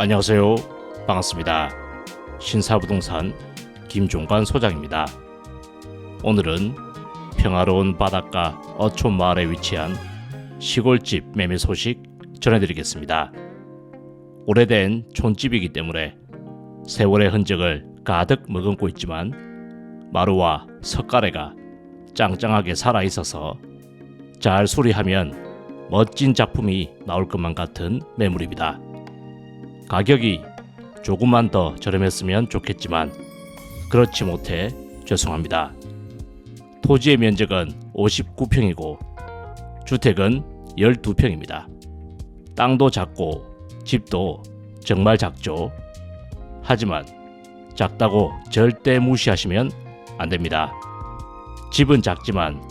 안녕하세요. 반갑습니다. 신사부동산 김종관 소장입니다. 오늘은 평화로운 바닷가 어촌 마을에 위치한 시골집 매매 소식 전해드리겠습니다. 오래된 촌집이기 때문에 세월의 흔적을 가득 머금고 있지만 마루와 석가래가 짱짱하게 살아 있어서 잘 수리하면 멋진 작품이 나올 것만 같은 매물입니다. 가격이 조금만 더 저렴했으면 좋겠지만 그렇지 못해 죄송합니다. 토지의 면적은 59평이고 주택은 12평입니다. 땅도 작고 집도 정말 작죠. 하지만 작다고 절대 무시하시면 안 됩니다. 집은 작지만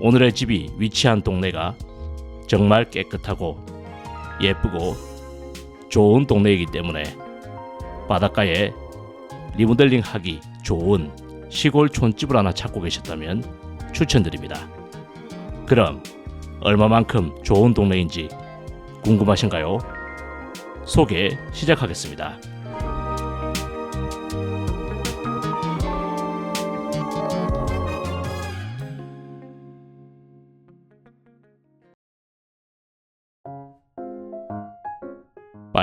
오늘의 집이 위치한 동네가 정말 깨끗하고 예쁘고 좋은 동네이기 때문에 바닷가에 리모델링 하기 좋은 시골 촌집을 하나 찾고 계셨다면 추천드립니다. 그럼 얼마만큼 좋은 동네인지 궁금하신가요? 소개 시작하겠습니다.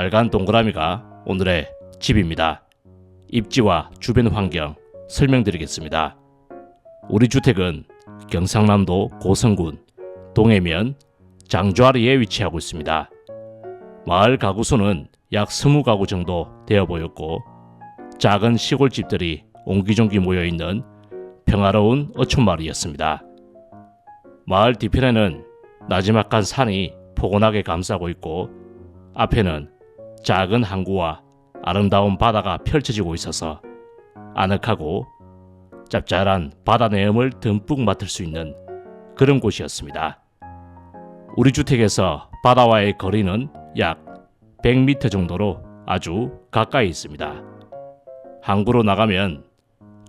빨간 동그라미가 오늘의 집입니다. 입지와 주변 환경 설명드리겠습니다. 우리 주택은 경상남도 고성군 동해면 장좌리에 위치하고 있습니다. 마을 가구 수는 약 20가구 정도 되어 보였고 작은 시골집들이 옹기종기 모여 있는 평화로운 어촌마을이었습니다. 마을 뒤편에는 나지막한 산이 포근하게 감싸고 있고 앞에는 작은 항구와 아름다운 바다가 펼쳐지고 있어서 아늑하고 짭짤한 바다 내음을 듬뿍 맡을 수 있는 그런 곳이었습니다. 우리 주택에서 바다와의 거리는 약 100m 정도로 아주 가까이 있습니다. 항구로 나가면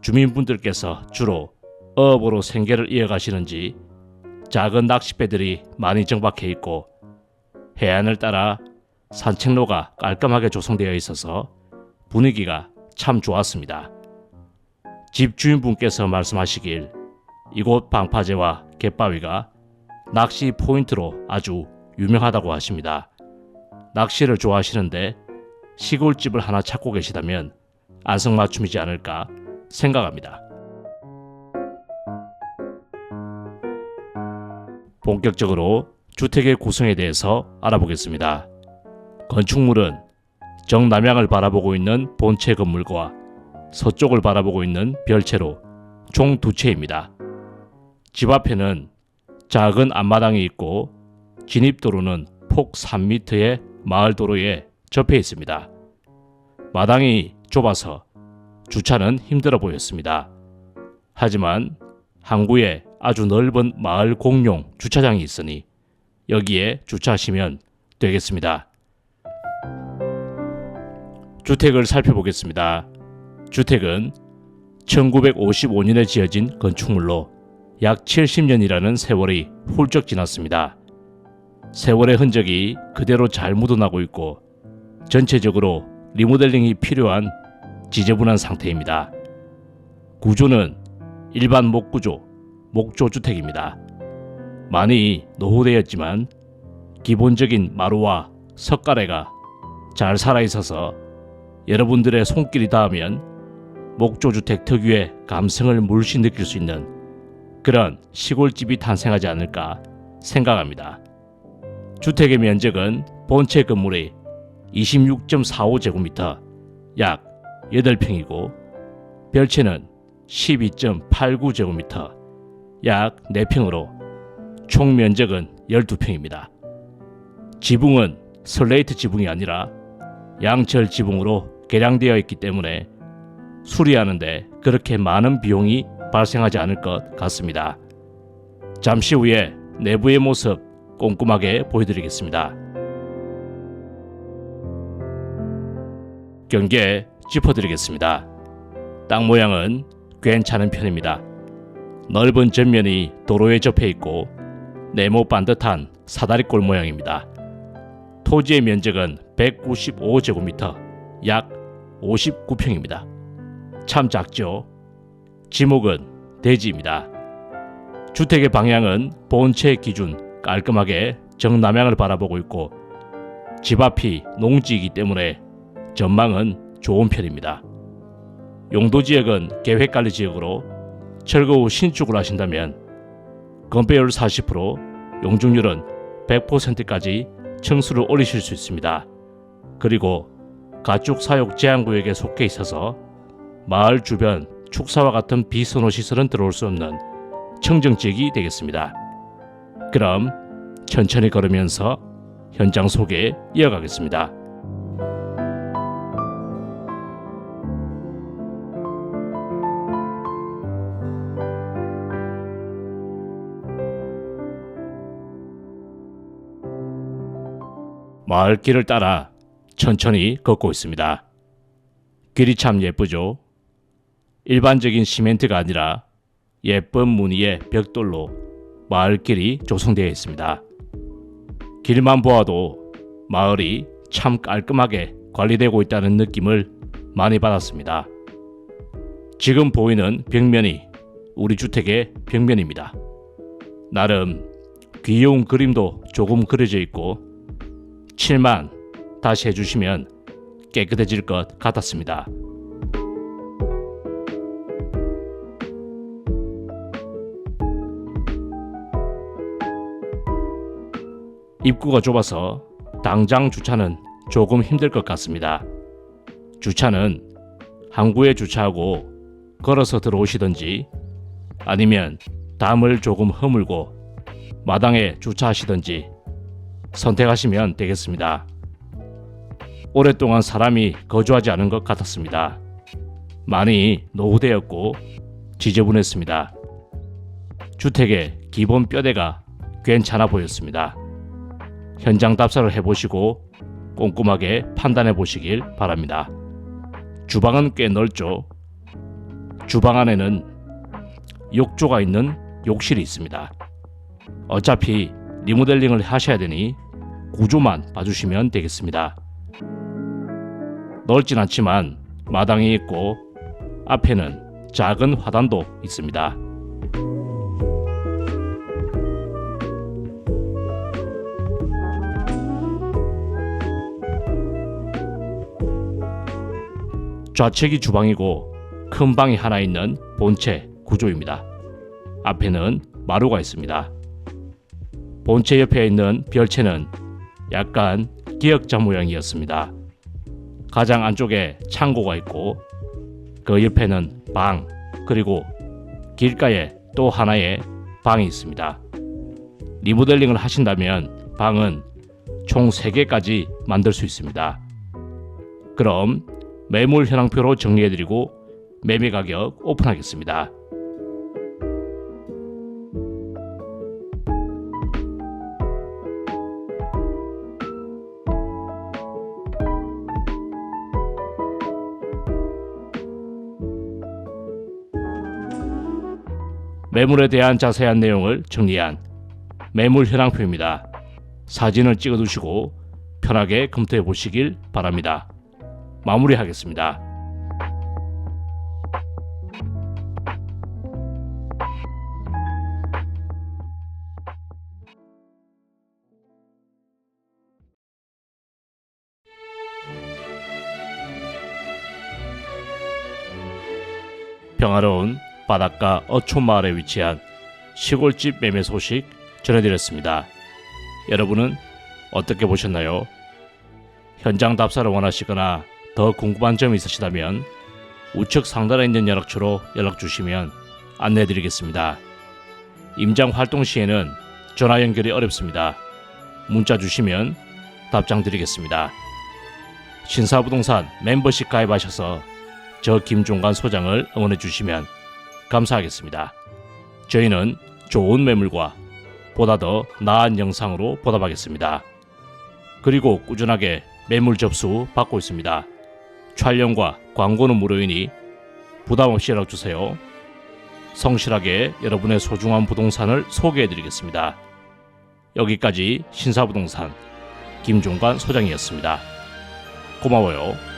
주민분들께서 주로 어업으로 생계를 이어가시는지 작은 낚싯배들이 많이 정박해 있고 해안을 따라 산책로가 깔끔하게 조성되어 있어서 분위기가 참 좋았습니다. 집 주인분께서 말씀하시길 이곳 방파제와 갯바위가 낚시 포인트로 아주 유명하다고 하십니다. 낚시를 좋아하시는데 시골집을 하나 찾고 계시다면 안성맞춤이지 않을까 생각합니다. 본격적으로 주택의 구성에 대해서 알아보겠습니다. 건축물은 정남향을 바라보고 있는 본체 건물과 서쪽을 바라보고 있는 별채로 총 두 채입니다. 집 앞에는 작은 앞마당이 있고 진입도로는 폭 3m의 마을 도로에 접해 있습니다. 마당이 좁아서 주차는 힘들어 보였습니다. 하지만 항구에 아주 넓은 마을 공용 주차장이 있으니 여기에 주차하시면 되겠습니다. 주택을 살펴보겠습니다. 주택은 1955년에 지어진 건축물로 약 70년이라는 세월이 훌쩍 지났습니다. 세월의 흔적이 그대로 잘 묻어나고 있고 전체적으로 리모델링이 필요한 지저분한 상태입니다. 구조는 일반 목구조, 목조 주택입니다. 많이 노후되었지만 기본적인 마루와 석가래가 잘 살아 있어서 여러분들의 손길이 닿으면 목조주택 특유의 감성을 물씬 느낄 수 있는 그런 시골집이 탄생하지 않을까 생각합니다. 주택의 면적은 본체 건물의 26.45제곱미터 약 8평이고 별채는 12.89제곱미터 약 4평으로 총 면적은 12평입니다. 지붕은 슬레이트 지붕이 아니라 양철 지붕으로 개량되어 있기 때문에 수리하는데 그렇게 많은 비용이 발생하지 않을 것 같습니다. 잠시 후에 내부의 모습 꼼꼼하게 보여드리겠습니다. 경계 짚어드리겠습니다. 땅 모양은 괜찮은 편입니다. 넓은 전면이 도로에 접해 있고 네모 반듯한 사다리꼴 모양입니다. 토지의 면적은 195제곱미터, 약 59평입니다. 참 작죠? 지목은 대지입니다. 주택의 방향은 본체 기준 깔끔하게 정남향을 바라보고 있고 집 앞이 농지이기 때문에 전망은 좋은 편입니다. 용도 지역은 계획관리 지역으로 철거 후 신축을 하신다면 건폐율 40%, 용적률은 100%까지 층수를 올리실 수 있습니다. 그리고 가축 사육 제한구역에 속해 있어서 마을 주변 축사와 같은 비선호 시설은 들어올 수 없는 청정 지역이 되겠습니다. 그럼 천천히 걸으면서 현장 소개 이어가겠습니다. 마을길을 따라 천천히 걷고 있습니다. 길이 참 예쁘죠? 일반적인 시멘트가 아니라 예쁜 무늬의 벽돌로 마을길이 조성되어 있습니다. 길만 보아도 마을이 참 깔끔하게 관리되고 있다는 느낌을 많이 받았습니다. 지금 보이는 벽면이 우리 주택의 벽면입니다. 나름 귀여운 그림도 조금 그려져 있고 칠만 다시 해주시면 깨끗해질 것 같았습니다. 입구가 좁아서 당장 주차는 조금 힘들 것 같습니다. 주차는 항구에 주차하고 걸어서 들어오시든지 아니면 담을 조금 허물고 마당에 주차하시든지 선택하시면 되겠습니다. 오랫동안 사람이 거주하지 않은 것 같았습니다. 많이 노후되었고 지저분했습니다. 주택의 기본 뼈대가 괜찮아 보였습니다. 현장 답사를 해보시고 꼼꼼하게 판단해 보시길 바랍니다. 주방은 꽤 넓죠. 주방 안에는 욕조가 있는 욕실이 있습니다. 어차피 리모델링을 하셔야 되니 구조만 봐주시면 되겠습니다. 넓진 않지만 마당이 있고 앞에는 작은 화단도 있습니다. 좌측이 주방이고 큰 방이 하나 있는 본체 구조입니다. 앞에는 마루가 있습니다. 본체 옆에 있는 별채는 약간 기역자 모양이었습니다. 가장 안쪽에 창고가 있고 그 옆에는 방 그리고 길가에 또 하나의 방이 있습니다. 리모델링을 하신다면 방은 총 3개까지 만들 수 있습니다. 그럼 매물 현황표로 정리해드리고 매매 가격 오픈하겠습니다. 매물에 대한 자세한 내용을 정리한 매물 현황표입니다. 사진을 찍어 두시고 편하게 검토해 보시길 바랍니다. 마무리하겠습니다. 평화로운 바닷가 어촌마을에 위치한 시골집 매매 소식 전해드렸습니다. 여러분은 어떻게 보셨나요? 현장 답사를 원하시거나 더 궁금한 점이 있으시다면 우측 상단에 있는 연락처로 연락 주시면 안내해 드리겠습니다. 임장 활동 시에는 전화 연결이 어렵습니다. 문자 주시면 답장 드리겠습니다. 신사부동산 멤버십 가입하셔서 저 김종관 소장을 응원해 주시면 감사하겠습니다. 저희는 좋은 매물과 보다 더 나은 영상으로 보답하겠습니다. 그리고 꾸준하게 매물 접수 받고 있습니다. 촬영과 광고는 무료이니 부담 없이 연락 주세요. 성실하게 여러분의 소중한 부동산을 소개해 드리겠습니다. 여기까지 신사부동산 김종관 소장이었습니다. 고마워요.